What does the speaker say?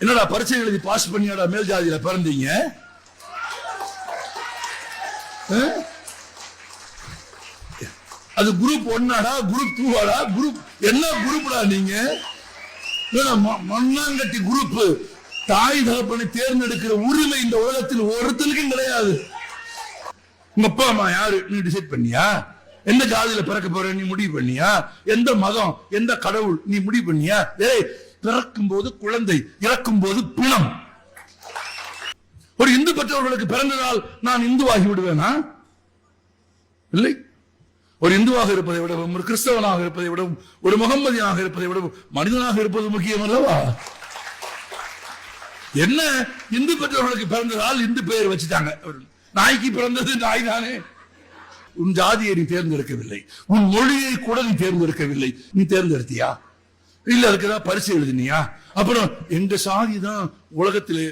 என்னடா பரிசை எழுதி பாஸ் பண்ணியாடா மேல் ஜாதியில பிறந்தீங்க? அது குரூப் ஒன்னாடா குரூப் டூவாடா குரூப் என்ன குரூப்டா நீங்க? ம- மண்ணாங்கட்டி குரூப் தாய் தகப்பனை தேர்ந்தெடுக்கிற உரிமை இந்த உலகத்தில் ஒருத்தருக்கும் கிடையாது. உங்க அப்பா அம்மா யாரு? நீ டிசைட் பண்ணியா? எந்த ஜாதியில பிறக்க போற? நீ முடிவு பண்ணியா? எந்த மதம்? எந்த கடவுள்? நீ முடிவு பண்ணியா? ஏய் பிறக்கும் போது குழந்தை இறக்கும் போது பிணம். ஒரு இந்து பெற்றவர்களுக்கு பிறந்த நாள் நான் இந்துவாகி விடுவேனா? இல்லை. ஒரு இந்துவாக இருப்பதை விடவும் ஒரு கிறிஸ்தவனாக இருப்பதை விடவும் ஒரு முகம்மதியனாக இருப்பதை விடவும் மனிதனாக இருப்பது முக்கியம் அல்லவா? என்ன? இந்து பெற்றவர்களுக்கு பிறந்த நாள் இந்து பெயர் வச்சுட்டாங்க. நாய்க்கு பிறந்தது நாய் தானே. உன் ஜாதியை நீ தேர்ந்தெடுக்கவில்லை. உன் மொழியை கூட நீ தேர்ந்தெடுக்கவில்லை. நீ தேர்ந்தெடுத்தியா? இல்ல அதுக்கு ஏதாவது பரிசு எழுதினியா? அப்புறம் எங்க சாதி தான் உலகத்திலே